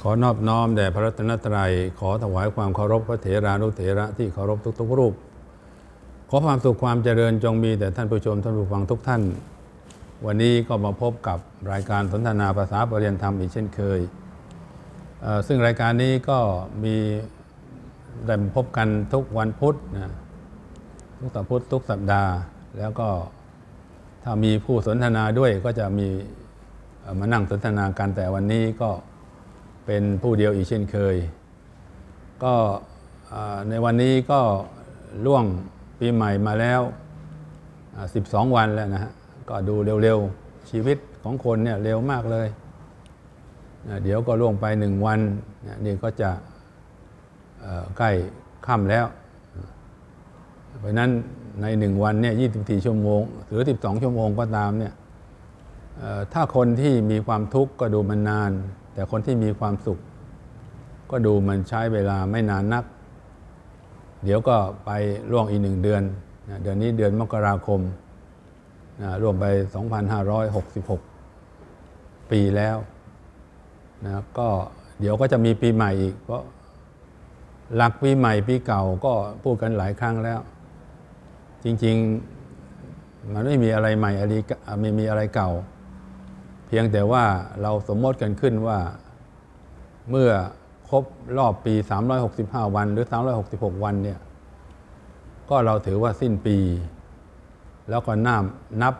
ขอนอบน้อมแด่พระรัตนตรัย ขอถวายความเคารพพระเถรานุเถระที่เคารพทุกๆรูป ขอความสุขความเจริญจงมีแต่ท่านผู้ชมท่านผู้ฟังทุกท่าน วันนี้ก็มาพบกับรายการสนทนาภาษาปรริยนธรรมอีกเช่นเคย ซึ่งรายการนี้ก็มีได้พบกันทุกวันพุธนะทุกสัปพุธทุกสัปดาห์ แล้วก็ถ้ามีผู้สนทนาด้วยก็จะมีมานั่งสนทนากันแต่วันนี้ก็ เป็นผู้เดียวอีกเช่นเคย ก็ในวันนี้ก็ล่วงปีใหม่มาแล้ว 12 วันแล้วนะฮะก็ดูเร็วๆ ชีวิตของคนเนี่ยเร็วมากเลย เดี๋ยวก็ล่วงไปหนึ่งวันนี่ก็จะใกล้ค่ำแล้ว เพราะนั้นในหนึ่งวันเนี่ย24 ชั่วโมง หรือ 12 ชั่วโมงก็ตามเนี่ยถ้าคนที่มีความทุกข์ก็ดูมันนาน แต่คนที่มีความสุข ก็ดูมันใช้เวลาไม่นานนัก เดี๋ยวก็ไปล่วงอีกหนึ่งเดือนนะเดือนนี้เดือนมกราคมนะรวมไป 2,566 ปีแล้วนะก็เดี๋ยวก็จะมีปีใหม่อีก เพราะหลักปีใหม่ปีเก่าก็พูดกันหลายครั้งแล้ว จริง ๆ มันไม่มีอะไรใหม่อะไรไม่มีอะไรเก่า เพียงแต่ว่าเราสมมติกันขึ้นว่าเมื่อครบรอบปี 365 วัน หรือ 366 วันเนี่ย ก็เราถือว่าสิ้นปี แล้วก็นับนับ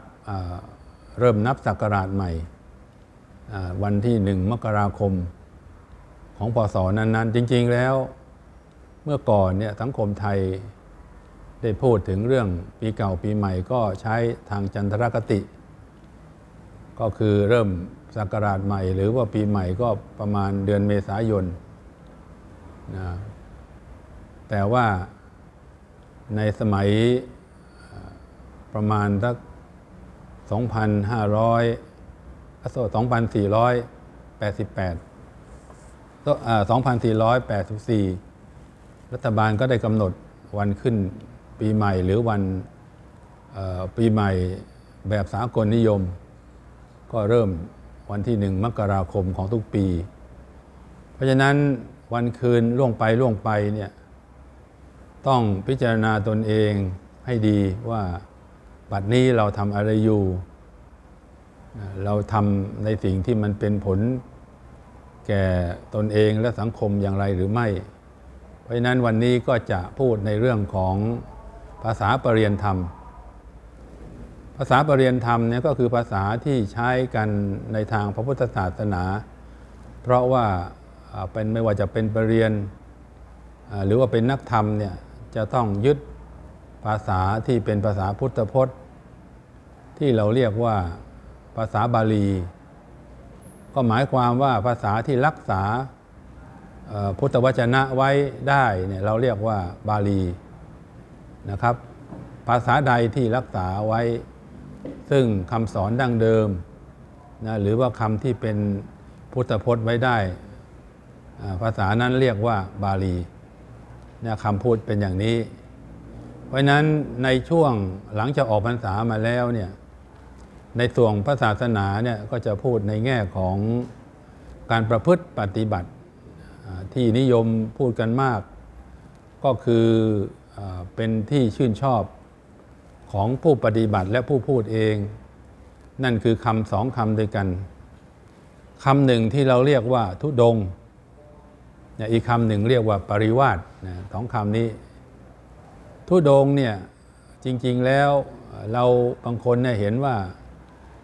เริ่มนับศักราชใหม่วันที่หนึ่งมกราคมของพศนั้นๆ จริง ๆ แล้วเมื่อก่อนเนี่ยสังคมไทยได้พูดถึงเรื่องปีเก่าปีใหม่ก็ใช้ทางจันทรคติ ก็คือเริ่มศักราชใหม่ หรือว่าปีใหม่ก็ประมาณเดือนเมษายนนะแต่ว่าในสมัยประมาณสัก2,500อะ2,488ก็อ่า2,484 รัฐบาลก็ได้กำหนดวันขึ้นปีใหม่หรือวันปีใหม่แบบสากลนิยม ก็เริ่มวันที่หนึ่งมกราคมของทุกปี เพราะฉะนั้นวันคืนล่วงไปล่วงไปเนี่ยต้องพิจารณาตนเองให้ดีว่าบัดนี้เราทำอะไรอยู่ เราทำในสิ่งที่มันเป็นผลแก่ตนเองและสังคมอย่างไรหรือไม่ เพราะฉะนั้นวันนี้ก็จะพูดในเรื่องของภาษาปรริยนธรรม ภาษาปรริยนธรรมเนี่ยก็คือภาษาที่ใช้กันในทางพระพุทธศาสนา เพราะว่าเป็นไม่ว่าจะเป็นปรริยนหรือว่าเป็นนักธรรมเนี่ยจะต้องยึดภาษาที่เป็นภาษาพุทธพจน์ ที่เราเรียกว่าภาษาบาลี ก็หมายความว่าภาษาที่รักษาพุทธวจนะไว้ได้เนี่ยเราเรียกว่าบาลีนะครับ ภาษาใดที่รักษาไว้ ซึ่งคำสอนดั้งเดิมนะหรือว่าคำที่เป็นพุทธพจน์ไว้ได้ ภาษานั้นเรียกว่าบาลีนะคำพูดเป็นอย่างนี้ เพราะฉะนั้นในช่วงหลังจากออกพรรษามาแล้วเนี่ยในส่วนพระศาสนาเนี่ยก็จะพูดในแง่ของการประพฤติปฏิบัติที่นิยมพูดกันมาก ก็คือเป็นที่ชื่นชอบ ของผู้ปฏิบัติและผู้พูดเอง นั่นคือคำสองคำด้วยกันคำหนึ่งที่เราเรียกว่าทุดงเนี่ยอีกคำหนึ่งเรียกว่าปริวาสนะสองคำนี้ ทุดงเนี่ยจริง ๆแล้วเราบางคนเนี่ยเห็นว่า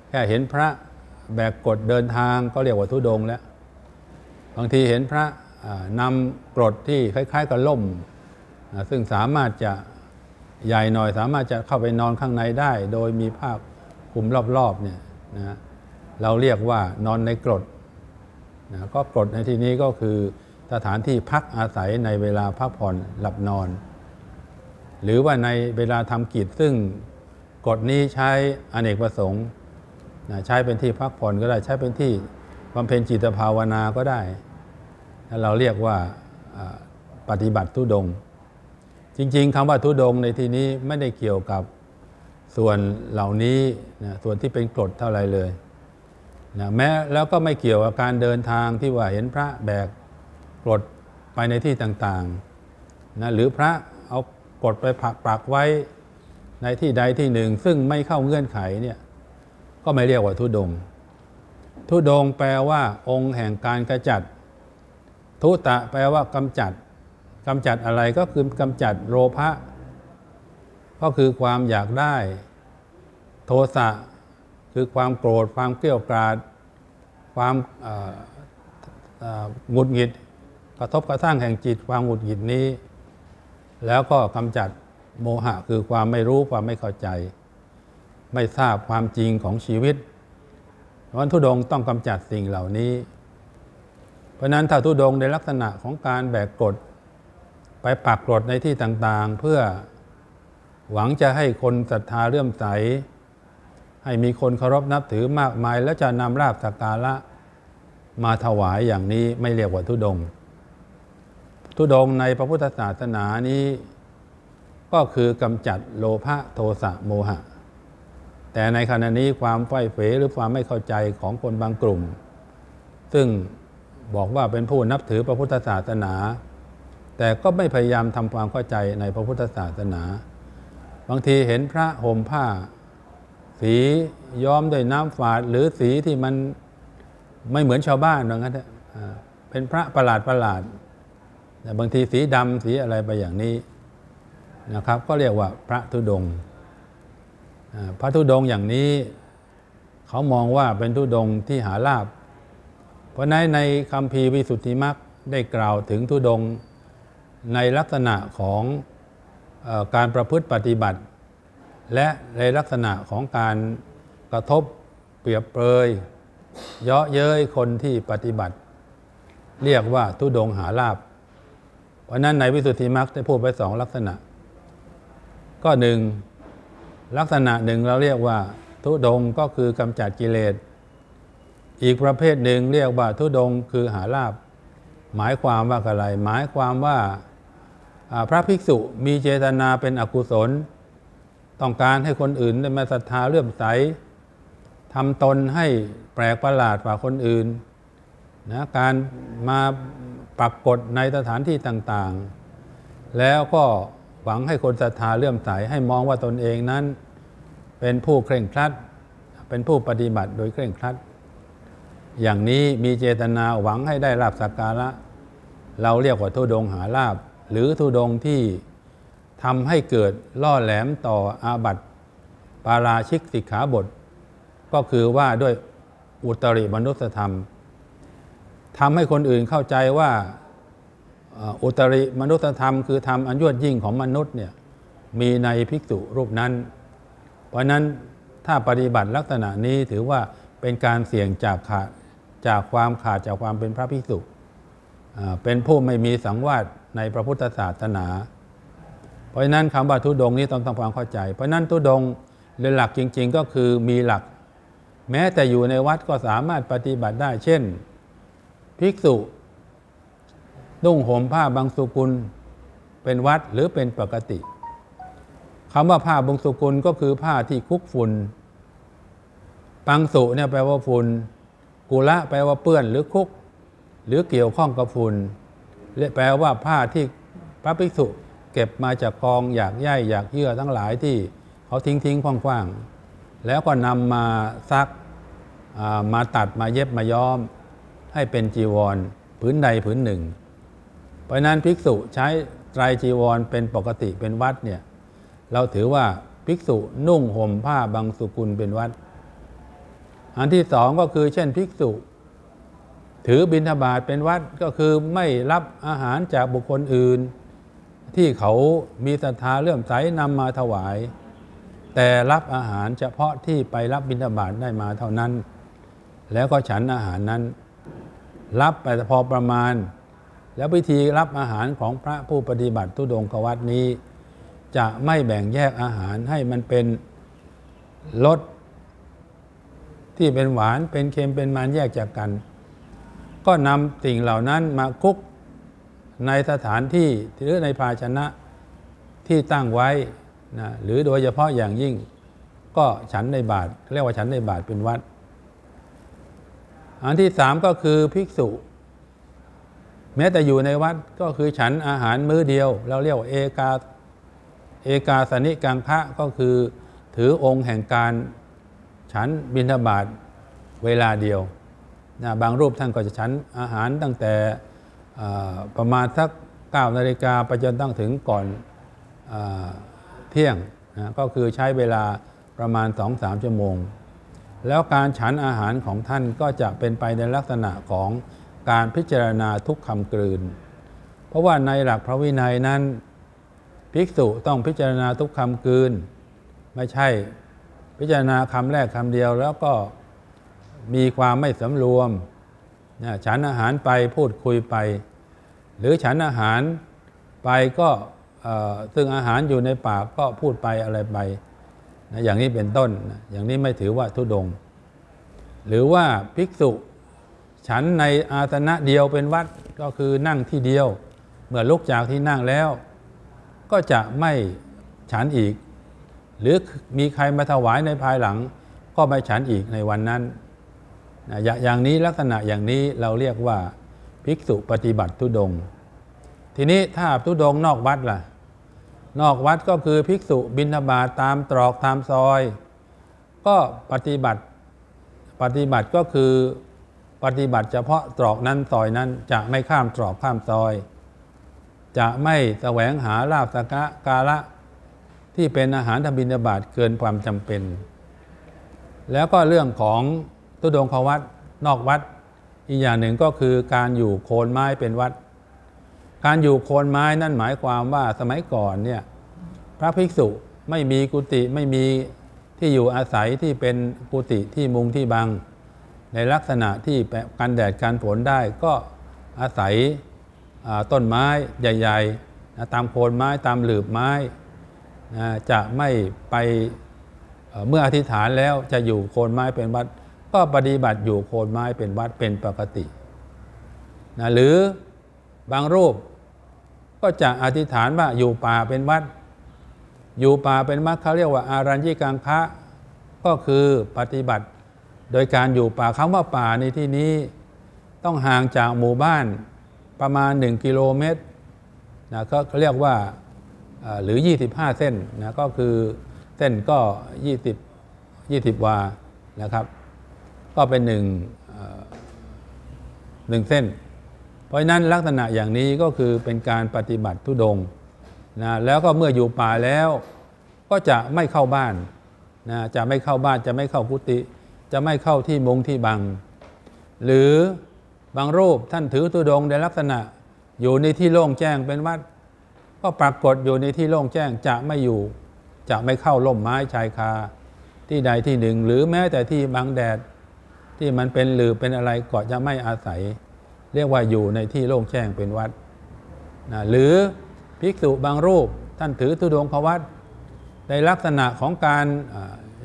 แค่เห็นพระแบกกฎเดินทางก็เรียกว่าทุดงแล้ว บางทีเห็นพระนำกรดที่คล้าย ๆ กับล่ม ซึ่งสามารถจะ ใหญ่หน่อยสามารถจะเข้าไปนอนข้างในได้ โดยมีผ้าคลุมรอบๆเนี่ยนะเราเรียกว่านอนในกรดนะก็กรดในที่นี้ก็คือสถานที่พักอาศัยในเวลาพักผ่อนหลับนอน หรือว่าในเวลาทำกิจซึ่งกฎนี้ใช้อเนกประสงค์นะใช้เป็นที่พักผ่อนก็ได้ใช้เป็นที่บำเพ็ญจิตภาวนาก็ได้ เราเรียกว่าปฏิบัติทุดง จริง ๆคำว่าทุดงในที่นี้ไม่ได้เกี่ยวกับส่วนเหล่านี้นะส่วนที่เป็นกรดเท่าไรเลยนะแม้แล้วก็ไม่เกี่ยวกับการเดินทางที่ว่าเห็นพระแบกกรดไปในที่ต่างๆนะหรือพระเอากรดไปปักปักไว้ในที่ใดที่หนึ่ง ซึ่งไม่เข้าเงื่อนไขเนี่ยก็ไม่เรียกว่าทุดง ทุดงแปลว่า องค์แห่งการกระจัด ทุตะแปลว่ากำจัด กำจัดอะไรก็คือกำจัดโลภะก็คือความอยากได้ โทสะคือความโกรธ ความเกลี้ยวกราด ความหงุดหงิด กระทบกระทั่งแห่งจิต ความหงุดหงิดนี้ แล้วก็กำจัดโมหะคือความไม่รู้ความไม่เข้าใจ ไม่ทราบความจริงของชีวิตวันทุดงต้องกำจัดสิ่งเหล่านี้ เพราะนั้นถ้าทุดงในลักษณะของการแบกกฎ ไปปักกรดในที่ต่างๆ เพื่อหวังจะให้คนศรัทธาเลื่อมใส ให้มีคนเคารพนับถือมากมาย แล้วจะนำราบสักการะมาถวายอย่างนี้ไม่เรียกว่าทุดง ทุดงในพระพุทธศาสนานี้ ก็คือกำจัดโลภะโทสะโมหะ แต่ในขณะนี้ความไฟเฟหรือความไม่เข้าใจของคนบางกลุ่ม ซึ่งบอกว่าเป็นผู้นับถือพระพุทธศาสนา แต่ก็ไม่พยายามทำความเข้าใจในพระพุทธศาสนา บางทีเห็นพระห่มผ้า สีย้อมด้วยน้ำฝาด หรือสีที่มันไม่เหมือนชาวบ้านว่างั้นเถอะเป็นพระประหลาดประหลาดแต่บางทีสีดำสีอะไรไปอย่างนี้นะครับ ก็เรียกว่าพระธุดง พระธุดงอย่างนี้ เขามองว่าเป็นธุดงที่หาลาบ เพราะในในคำพีวิสุทธิมรรคได้กล่าวถึงธุดง ในลักษณะของอการประพฤติปฏิบัติ และในลักษณะของการกระทบเปรียบเปรยเยาะเย้ยคนที่ปฏิบัติ เรียกว่าทุดงหาลาบ เพราะนั้นในวิสุทธิมรรคได้พูดไว้สองลักษณะ ก็หนึ่งลักษณะหนึ่งเราเรียกว่า ทุดงก็คือกำจัดกิเลส อีกประเภทหนึ่งเรียกว่าทุดงคือหาลาบ หมายความว่าอะไร หมายความว่าอ่า พระภิกษุมีเจตนาเป็นอกุศล ต้องการให้คนอื่นได้มาศรัทธาเลื่อมใสทำตนให้แปลกประหลาดกว่าคนอื่นนะการมาปักกฎในสถานที่ต่างๆ แล้วก็หวังให้คนศรัทธาเลื่อมใสให้มองว่าตนเองนั้น เป็นผู้เคร่งครัด เป็นผู้ปฏิบัติโดยเคร่งครัด อย่างนี้มีเจตนาหวังให้ได้ลาบสักการะ เราเรียกว่าทุดงหาลาบ หรือทุดงที่ทำให้เกิดล่อแหลมต่ออาบัติปาราชิกสิกขาบท ก็คือว่าด้วยอุตริมนุสธรรมทำให้คนอื่นเข้าใจว่าอุตริมนุสธรรม คือธรรมอันยวดยิ่งของมนุษย์เนี่ยมีในภิกษุรูปนั้น เพราะนั้นถ้าปฏิบัติลักษณะนี้ถือว่าเป็นการเสี่ยงจากขาดจากความขาดจากความเป็นพระภิกษุเป็นผู้ไม่มีสังวาส ในพระพุทธศาสนา เพราะฉะนั้นคำว่าทุดงนี้ต้องทำความเข้าใจ เพราะนั้นทุดงค์โดยหลักจริง ๆ ก็คือมีหลัก แม้แต่อยู่ในวัดก็สามารถปฏิบัติได้ เช่น ภิกษุนุ่งห่มผ้าบางสุกุลเป็นวัดหรือเป็นปกติคำว่าผ้าบางสุกุลก็คือผ้าที่คุกฝุ่นปังสุเนี่ยแปลว่าฝุ่นกุละแปลว่าเปื้อนหรือคุก หรือเกี่ยวข้องกับฝุ่น และแปลว่าผ้าที่พระภิกษุเก็บมาจากกองอยากย่อยากเยื่อทั้งหลายที่เขาทิ้งทิ้งคว่างๆ แล้วก็นำมาซักมาตัดมาเย็บมาย้อม ให้เป็นจีวรผืนใดผืนหนึ่ง เพราะนั้นภิกษุใช้ไตรจีวรเป็นปกติเป็นวัดเนี่ยเราถือว่าภิกษุนุ่งห่มผ้าบางสุกุลเป็นวัด อันที่สองก็คือเช่นภิกษุ ถือบิณฑบาตเป็นวัดก็คือไม่รับอาหารจากบุคคลอื่น ที่เขามีศรัทธาเลื่อมใสนำมาถวาย แต่รับอาหารเฉพาะที่ไปรับบิณฑบาตได้มาเท่านั้น แล้วก็ฉันอาหารนั้น รับไปพอประมาณ แล้ววิธีรับอาหารของพระผู้ปฏิบัติทุดงควัดนี้ จะไม่แบ่งแยกอาหารให้มันเป็นรสที่เป็นหวานเป็นเค็มเป็นมันแยกจากกัน ก็นำสิ่งเหล่านั้นมาคุกในสถานที่หรือในภาชนะที่ตั้งไว้นะหรือโดยเฉพาะอย่างยิ่ง ก็ฉันในบาทเรียกว่าฉันในบาทเป็นวัด อันที่สามก็คือภิกษุ แม้แต่อยู่ในวัดก็คือฉันอาหารมื้อเดียว เราเรียกว่าเอกาเอกาสนิกังคะก็คือถือองค์แห่งการฉันบิณฑบาตเวลาเดียว นะบางรูปท่านก็จะฉันอาหารตั้งแต่ประมาณสัก9นาฬิกาไปจนตั้งถึงก่อนอเที่ยงนะก็คือใช้เวลาประมาณ 2-3 ชั่วโมง แล้วการฉันอาหารของท่านก็จะเป็นไปในลักษณะของการพิจารณาทุกคำกลืน เพราะว่าในหลักพระวินัยนั้น ภิกษุต้องพิจารณาทุกคำกลืน ไม่ใช่พิจารณาคำแรกคำเดียวแล้วก็ มีความไม่สำรวมนะฉันอาหารไปพูดคุยไป หรือฉันอาหารไปก็ซึ่งอาหารอยู่ในปากก็พูดไปอะไรไปนะอย่างนี้เป็นต้นนะอย่างนี้ไม่ถือว่าทุดง หรือว่าภิกษุ ฉันในอาสนะเดียวเป็นวัดก็คือนั่งที่เดียว เมื่อลุกจากที่นั่งแล้ว ก็จะไม่ฉันอีก หรือมีใครมาถวายในภายหลัง ก็ไม่ฉันอีกในวันนั้น อย่าอย่างนี้ลักษณะอย่างนี้เราเรียกว่าภิกษุปฏิบัติทุดง ทีนี้ถ้าทุดงนอกวัดล่ะ นอกวัดก็คือภิกษุบิณฑบาตตามตรอกตามซอย ก็ปฏิบัติปฏิบัติก็คือปฏิบัติเฉพาะตรอกนั้นซอยนั้นจะไม่ข้ามตรอกข้ามซอย จะไม่แสวงหาลาบสกกะกาละที่เป็นอาหารทบิณฑบาตเกินความจำเป็น แล้วก็เรื่องของ ตุดงควัดนอกวัด อีกอย่างหนึ่งก็คือการอยู่โคนไม้เป็นวัด การอยู่โคนไม้นั่นหมายความว่าสมัยก่อนเนี่ยพระภิกษุไม่มีกุฏิไม่มีที่อยู่อาศัยที่เป็นกุฏิที่มุงที่บัง ในลักษณะที่กันแดดกันฝนได้ก็อาศัยต้นไม้ใหญ่ๆ ตามโคนไม้ตามหลืบไม้จะไม่ไปเอ่อเมื่ออธิษฐานแล้วจะอยู่โคนไม้เป็นวัด ก็ปฏิบัติอยู่โคนไม้เป็นวัดเป็นปกตินะหรือบางรูปก็จะอธิษฐานว่าอยู่ป่าเป็นวัด อยู่ป่าเป็นวัดเขาเรียกว่าอารัญญิกังคะก็คือปฏิบัติ โดยการอยู่ป่าคำว่าป่าในที่นี้ ต้องห่างจากหมู่บ้านประมาณ 1 กิโลเมตรนะก็เขาเรียกว่าเอ่อหรือ 25 เส้นนะก็คือเส้นก็ 20 20 วานะครับ ก็เป็นหนึ่งหนึ่งเส้น เพราะนั้นลักษณะอย่างนี้ก็คือเป็นการปฏิบัติทุดงนะแล้วก็เมื่ออยู่ป่าแล้ว ก็จะไม่เข้าบ้านนะจะไม่เข้าบ้านจะไม่เข้ากุฏิจะไม่เข้าที่มงที่บัง หรือบางรูปท่านถือทุดงในลักษณะอยู่ในที่โล่งแจ้งเป็นวัด ก็ปรากฏอยู่ในที่โล่งแจ้งจะไม่อยู่ จะไม่เข้าร่มไม้ชายคา ที่ใดที่หนึ่ง หรือแม้แต่ที่บังแดด ที่มันเป็นหรือเป็นอะไรก็จะไม่อาศัย เรียกว่าอยู่ในที่โล่งแจ้งเป็นวัดนะหรือภิกษุบางรูปท่านถือธุดงควัดในลักษณะของการ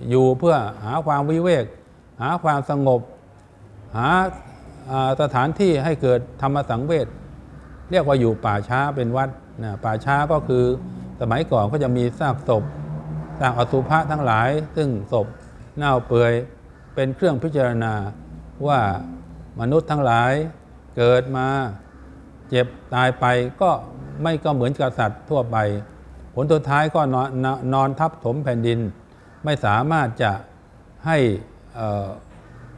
อยู่เพื่อหาความวิเวก หาความสงบหาอ่าสถานที่ให้เกิดธรรมสังเวชเรียกว่าอยู่ป่าช้าเป็นวัดนะป่าช้าก็คือสมัยก่อนก็จะมีซากศพซากอสุภะทั้งหลาย ซึ่งศพเน่าเปื่อย เป็นเครื่องพิจารณาว่ามนุษย์ทั้งหลายเกิดมาเจ็บตายไปก็ไม่ก็เหมือนกับสัตว์ทั่วไป ผลสุดท้ายก็นอนนอนทับถมแผ่นดิน ไม่สามารถจะให้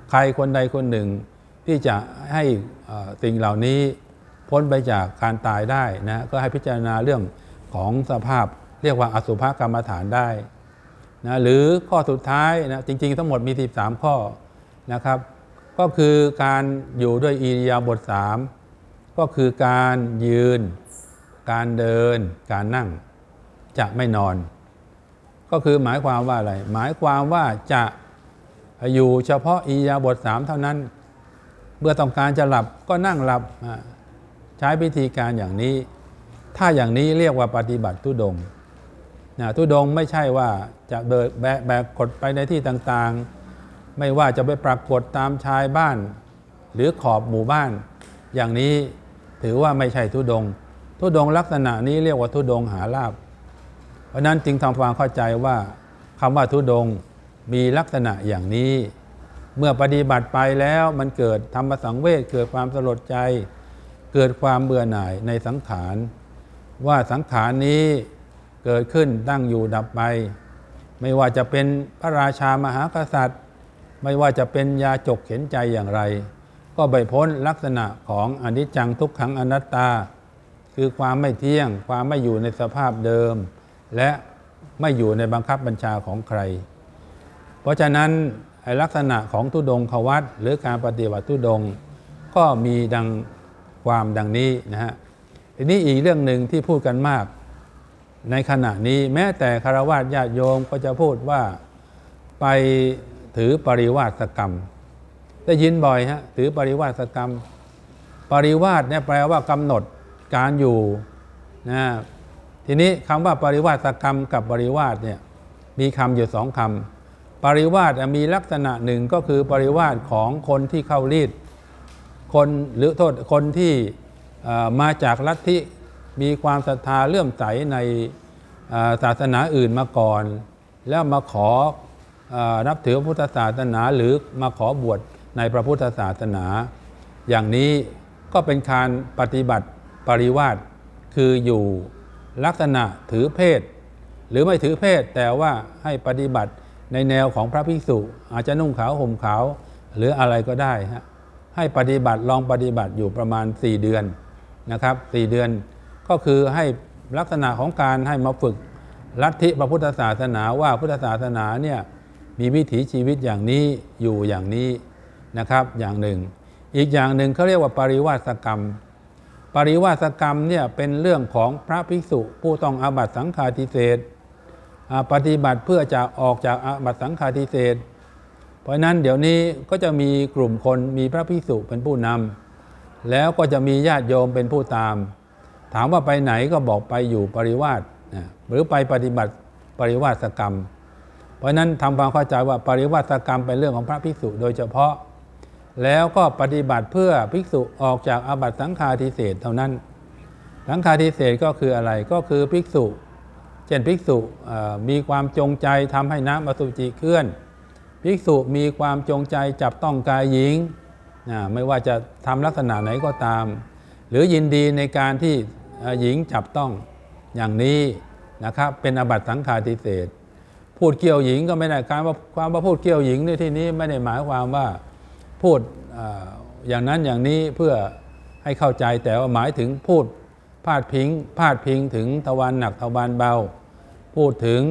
ใครคนใดคนหนึ่ง ที่จะให้สิ่งเหล่านี้พ้นไปจากการตายได้นะก็ให้พิจารณาเรื่องของสภาพเรียกว่าอสุภกรรมฐานได้ นะหรือข้อสุดท้ายนะจริง ๆ ทั้งหมดมี 13 ข้อนะครับ ก็คือการอยู่ด้วยอิริยาบถสามก็คือการยืน การเดิน การนั่ง จะไม่นอน ก็คือหมายความว่าอะไร หมายความว่าจะอยู่เฉพาะอิริยาบถสามเท่านั้น เมื่อต้องการจะหลับก็นั่งหลับใช้พิธีการอย่างนี้ ถ้าอย่างนี้เรียกว่าปฏิบัติทุดงนะทุดงไม่ใช่ว่า จะเดินแบกแบกดไปในที่ต่างๆ ไม่ว่าจะไปปรากฏตามชายบ้าน หรือขอบหมู่บ้าน อย่างนี้ถือว่าไม่ใช่ทุดง ทุดงลักษณะนี้เรียกว่าทุดงหาลาบ เพราะนั้นจึงทำความเข้าใจว่าคำว่าทุดงมีลักษณะอย่างนี้ เมื่อปฏิบัติไปแล้วมันเกิดธรรมสังเวชเกิดความสลดใจ เกิดความเบื่อหน่ายในสังขาร ว่าสังขารนี้เกิดขึ้นตั้งอยู่ดับไป ไม่ว่าจะเป็นพระราชามหากษัตริย์ ไม่ว่าจะเป็นยาจกเข็นใจอย่างไร ก็ไปพ้นลักษณะของอนิจจังทุกขังอนัตตา คือความไม่เที่ยง ความไม่อยู่ในสภาพเดิม และไม่อยู่ในบังคับบัญชาของใคร เพราะฉะนั้นลักษณะของทุดงควัตหรือการปฏิบัติทุดง ก็มีดังความดังนี้นะฮะทีนี้อีกเรื่องหนึ่งที่พูดกันมาก ในขณะนี้แม้แต่คารวะญาติโยมก็จะพูดว่าไปถือปริวาสกรรม ได้ยินบ่อยฮะถือปริวาสกรรม ปริวาสเนี่ยแปลว่ากำหนดการอยู่นะทีนี้คำว่าปริวาสกรรมกับปริวาสเนี่ยมีคำอยู่สองคำปริวาสมีลักษณะหนึ่งก็คือปริวาสของคนที่เข้ารีดคนหรือโทษคนที่มาจากลัทธิ มีความศรัทธาเลื่อมใสในศาสนาอื่นมาก่อน แล้วมาขออนับถือพุทธศาสนาหรือมาขอบวชในพระพุทธศาสนา อย่างนี้ก็เป็นการปฏิบัติปริวาสคืออยู่ลักษณะถือเพศ หรือไม่ถือเพศแต่ว่าให้ปฏิบัติในแนวของพระภิกษุ อาจจะนุ่งขาวห่มขาวหรืออะไรก็ได้ฮะให้ปฏิบัติลองปฏิบัติอยู่ประมาณ 4 เดือนนะครับ 4 เดือน ก็คือให้ลักษณะของการให้มาฝึกลัทธิพระพุทธศาสนาว่าพุทธศาสนาเนี่ยมีวิถีชีวิตอย่างนี้อยู่อย่างนี้นะครับอย่างหนึ่ง อีกอย่างหนึ่งเขาเรียกว่าปริวาสกรรม ปริวาสกรรมเนี่ยเป็นเรื่องของพระภิกษุผู้ต้องอาบัตสังฆาทิเศษปฏิบัติเพื่อจะออกจากอาบัตสังฆาทิเศษ เพราะนั้นเดี๋ยวนี้ก็จะมีกลุ่มคนมีพระภิกษุเป็นผู้นำแล้วก็จะมีญาติโยมเป็นผู้ตาม ถามว่าไปไหนก็บอกไปอยู่ปริวาสนะหรือไปปฏิบัติปริวาสกรรม เพราะนั้นทำความเข้าใจว่าปริวาสกรรมเป็นเรื่องของพระภิกษุโดยเฉพาะ แล้วก็ปฏิบัติเพื่อภิกษุออกจากอาบัติสังฆาทิเศษเท่านั้น สังฆาทิเศษก็คืออะไรก็คือภิกษุ เช่นภิกษุมีความจงใจทำให้น้ำอสุจิเคลื่อน ภิกษุมีความจงใจจับต้องกายหญิง ไม่ว่าจะทำลักษณะไหนก็ตาม หรือยินดีในการที่ หญิงจับต้องอย่างนี้นะครับเป็นอาบัตสังฆาทิเศษพูดเกี่ยวหญิงก็ไม่ได้การว่าความว่าพูดเกี่ยวหญิงในที่นี้ไม่ได้หมายความว่าพูดอ่าอย่างนั้นอย่างนี้เพื่อให้เข้าใจแต่ว่าหมายถึงพูดพาดพิงพาดพิงถึงทวารหนักทวารเบา พูดถึง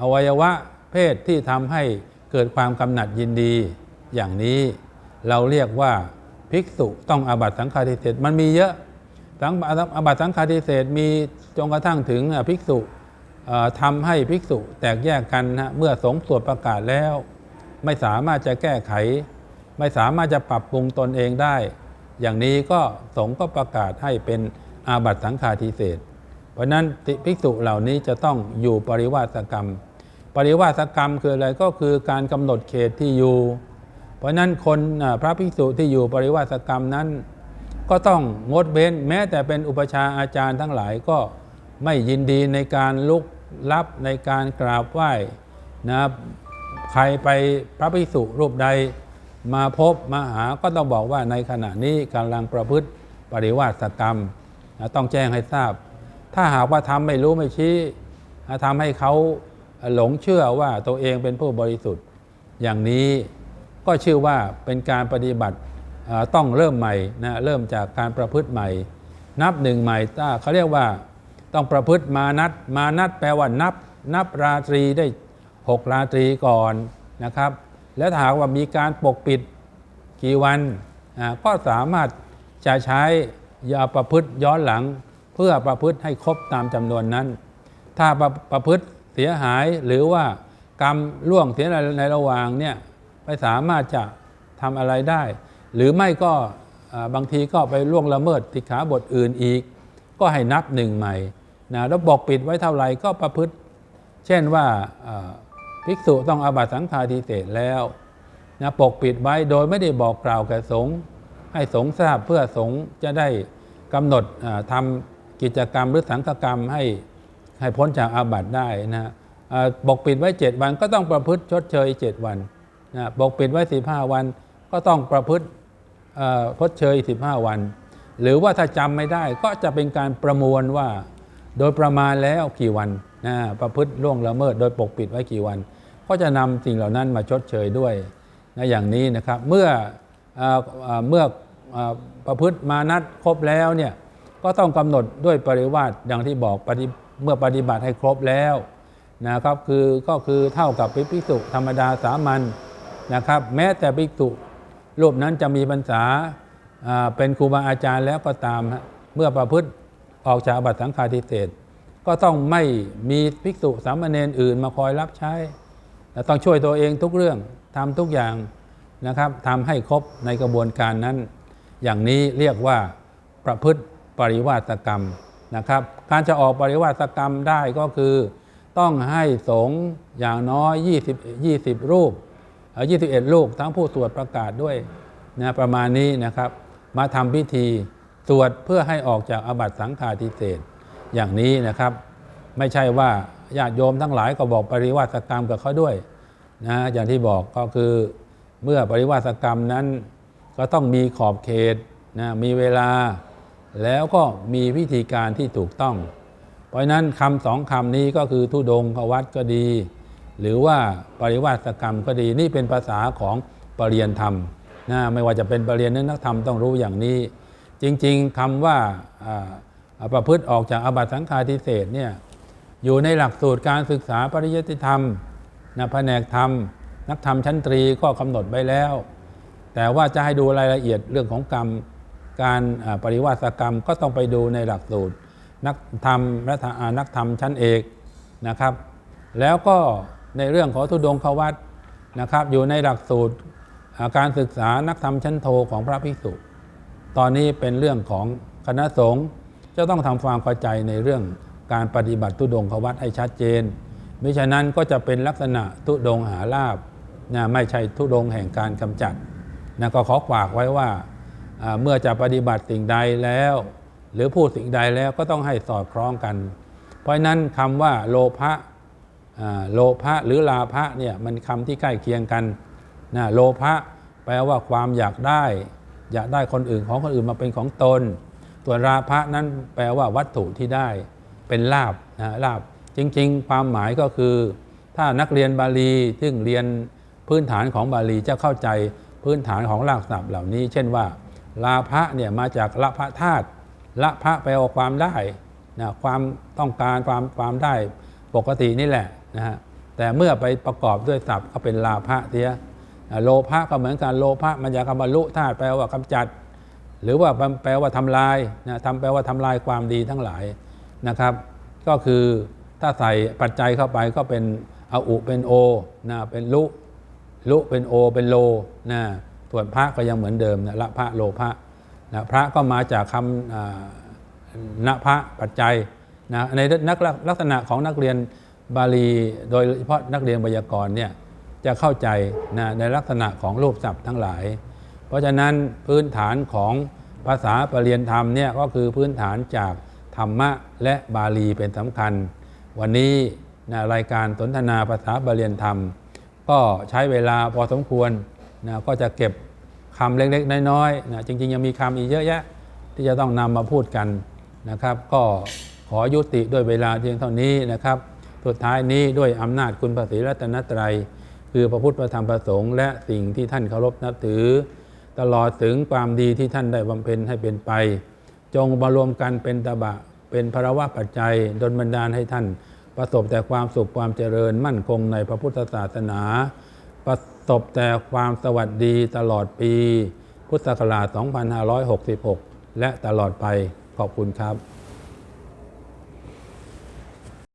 อวัยวะเพศที่ทำให้เกิดความกำหนัดยินดี อย่างนี้เราเรียกว่าภิกษุต้องอาบัตสังฆาทิเศษมันมีเยอะ สังอาบัตสังฆาทิเศษมีจนกระทั่งถึงภิกษุเอ่อทำให้ภิกษุแตกแยกกันนะเมื่อสงสวดประกาศแล้ว ไม่สามารถจะแก้ไข ไม่สามารถจะปรับปรุงตนเองได้ อย่างนี้ก็สงก็ประกาศให้เป็นอาบัติสังฆาทิเศษ เพราะฉะนั้นภิกษุเหล่านี้จะต้องอยู่ปริวาสกรรม ปริวาสกรรมคืออะไรก็คือการกำหนดเขตที่อยู่ เพราะฉะนั้นคนพระภิกษุที่อยู่ปริวาสกรรมนั้น ก็ต้องงดเว้นแม้แต่เป็นอุปชาอาจารย์ทั้งหลายก็ไม่ยินดีในการลุกลับในการกราบไหว้นะครับใครไปพระภิกษุรูปใดมาพบมาหาก็ต้องบอกว่าในขณะนี้กำลังประพฤติปริวาสกรรมนะต้องแจ้งให้ทราบ ถ้าหากว่าทำไม่รู้ไม่ชี้ทำให้เขาหลงเชื่อว่าตัวเองเป็นผู้บริสุทธิ์ อย่างนี้ก็ชื่อว่าเป็นการปฏิบัติ ต้องเริ่มใหม่นะเริ่มจากการประพฤติใหม่ นับหนึ่งใหม่ถ้าเขาเรียกว่าต้องประพฤติมานัดมานัดแปลว่านับ นับราตรีได้หกราตรีก่อนนะครับ แล้วถ้าหากว่ามีการปกปิดกี่วันก็สามารถจะใช้ยาประพฤติย้อนหลัง เพื่อประพฤติให้ครบตามจำนวนนั้น ถ้าประประพฤติเสียหายหรือว่ากรรมล่วงเสียในในระหว่างเนี่ยไม่สามารถจะทำอะไรได้ หรือไม่ก็บางทีก็ไปล่วงละเมิดสิกขาบทอื่นอีก ก็ให้นับหนึ่งใหม่นะแล้วบอกปิดไว้เท่าไหร่ก็ประพฤติ เช่นว่าภิกษุต้องอาบัตสังฆาทิเศษแล้วนะปกปิดไว้โดยไม่ได้บอกกล่าวแก่สงฆ์ให้สงฆ์ทราบเพื่อสงฆ์จะได้กำหนดอ่าทำกิจกรรมหรือสังฆกรรมให้ให้พ้นจากอาบัติได้นะอ่าปกปิดไว้ 7 วันก็ต้องประพฤติชดเชย 7 วันนะปกปิดไว้ 15 วันก็ต้องประพฤติ พดเชย 15 วัน หรือว่าถ้าจำไม่ได้ก็จะเป็นการประมวลว่า โดยประมาณแล้วกี่วันนะประพฤติล่วงละเมิดโดยปกปิดไว้กี่วัน ก็จะนำสิ่งเหล่านั้นมาชดเชยด้วยนะอย่างนี้นะครับ เมื่อเอ่อเมื่ออประพฤติมานัดครบแล้วเนี่ยก็ต้องกำหนดด้วยปริวาสดังที่บอกเมื่อปฏิบัติให้ครบแล้วนะครับคือก็คือเท่ากับภิกษุธรรมดาสามัญนะครับ แม้แต่ภิกษุ รูปนั้นจะมีพรรษาเป็นครูบาอาจารย์แล้วก็ตามเมื่อประพฤติออกจากอาบัตสังฆาทิเศษก็ต้องไม่มีภิกษุสามเณรอื่นมาคอยรับใช้และต้องช่วยตัวเองทุกเรื่องทำทุกอย่างนะครับทำให้ครบในกระบวนการนั้น อย่างนี้เรียกว่าประพฤติปริวาสกรรมนะครับ การจะออกปริวาสกรรมได้ก็คือ ต้องให้สงฆ์อย่างน้อย 20 20 รูป 21รูปทั้งผู้สวดประกาศด้วยนะประมาณนี้นะครับ มาทำพิธีสวดเพื่อให้ออกจากอบัตสังฆาทิเศษอย่างนี้นะครับ ไม่ใช่ว่าญาติโยมทั้งหลายก็บอกปริวาสกรรมกับเขาด้วยนะอย่างที่บอกก็คือเมื่อปริวาสกรรมนั้นก็ต้องมีขอบเขตนะมีเวลา แล้วก็มีวิธีการที่ถูกต้อง เพราะฉะนั้นคำสองคำนี้ก็คือทุดงควัดก็ดี หรือว่าปริวาสกรรมก็ดีนี่เป็นภาษาของปรริยนธรรมนะไม่ว่าจะเป็นปรริยนนักธรรมต้องรู้อย่างนี้ จริงๆคำว่าอ่าประพฤติออกจากอบัตสังฆาทิเศษเนี่ยอยู่ในหลักสูตรการศึกษาปริยัติธรรมนะแผนกธรรม นักธรรมชั้นตรีก็กำหนดไว้แล้ว แต่ว่าจะให้ดูรายละเอียดเรื่องของกรรมการปริวาสกรรมก็ต้องไปดูในหลักสูตรนักธรรมและนักธรรมชั้นเอกนะครับ แล้วก็ ในเรื่องของทุดงควัตนะครับอยู่ในหลักสูตรการศึกษานักธรรมชั้นโทของพระภิกษุ ตอนนี้เป็นเรื่องของคณะสงฆ์จะต้องทำความเข้าใจในเรื่องการปฏิบัติทุดงควัตให้ชัดเจนมิฉะนั้นก็จะเป็นลักษณะทุดงหาลาบนะไม่ใช่ทุดงแห่งการกำจัดนะก็ขอฝากไว้ว่าเมื่อจะปฏิบัติสิ่งใดแล้ว หรือพูดสิ่งใดแล้วก็ต้องให้สอดคล้องกัน เพราะนั้นคำว่าโลภะ โลภะหรือลาภะเนี่ยมันคำที่ใกล้เคียงกันนะโลภะแปลว่าความอยากได้ อยากได้คนอื่นของคนอื่นมาเป็นของตนส่วราภะนั้นแปลว่าวัตถุที่ได้เป็นลาบนะลาบจริง ๆ ความหมายก็คือ ถ้านักเรียนบาลีซึ่งเรียนพื้นฐานของบาลีจะเข้าใจพื้นฐานของรากศัพท์เหล่านี้ เช่นว่า ลาภะเนี่ยมาจากละพะธาตุละพะแปลว่าความได้นะความต้องการความความได้ปกตินี่แหละ นะฮะแต่เมื่อไปประกอบด้วยศัพท์ก็เป็นลาภะเสียโลภะก็เหมือนกันโลภะมันจากคำว่าลุธาตุแปลว่ากำจัด หรือว่าแปลว่าทำลายนะทำแปลว่าทำลายความดีทั้งหลายนะครับ ก็คือถ้าใส่ปัจจัยเข้าไปก็เป็นอาอุเป็นโอนะเป็นลุลุเป็นโอเป็นโลนะส่วนพระก็ยังเหมือนเดิมนะละพระโลพระนะพระก็มาจากคำอ่าณพระปัจจัยนะในนักลักษณะของนักเรียน บาลีโดยเฉพาะนักเรียนไวยากรณ์เนี่ยจะเข้าใจนะในลักษณะของรูปศัพท์ทั้งหลาย เพราะฉะนั้นพื้นฐานของภาษาปรริยนธรรมเนี่ยก็คือพื้นฐานจากธรรมะและบาลีเป็นสำคัญ วันนี้นะรายการสนทนาภาษาบาลียนธรรม ก็ใช้เวลาพอสมควรนะก็จะเก็บคำเล็กๆ น้อยๆนะจริงๆ ยังมีคำอีกเยอะแยะ ที่จะต้องนำมาพูดกันนะครับ ก็ขอยุติด้วยเวลาเพียงเท่านี้นะครับ สุดท้ายนี้ด้วยอำนาจคุณพระศรีรัตนตรัย คือพระพุทธพระธรรมพระสงฆ์และสิ่งที่ท่านเคารพนับถือ ตลอดถึงความดีที่ท่านได้บำเพ็ญให้เป็นไป จงมารวมกันเป็นตบะ เป็นภระวะปัจจัยดลบันดาลให้ท่าน ประสบแต่ความสุขความเจริญมั่นคงในพระพุทธศาสนา ประสบแต่ความสวัสดีตลอดปี พุทธศักราช 2566 และตลอดไปขอบคุณครับ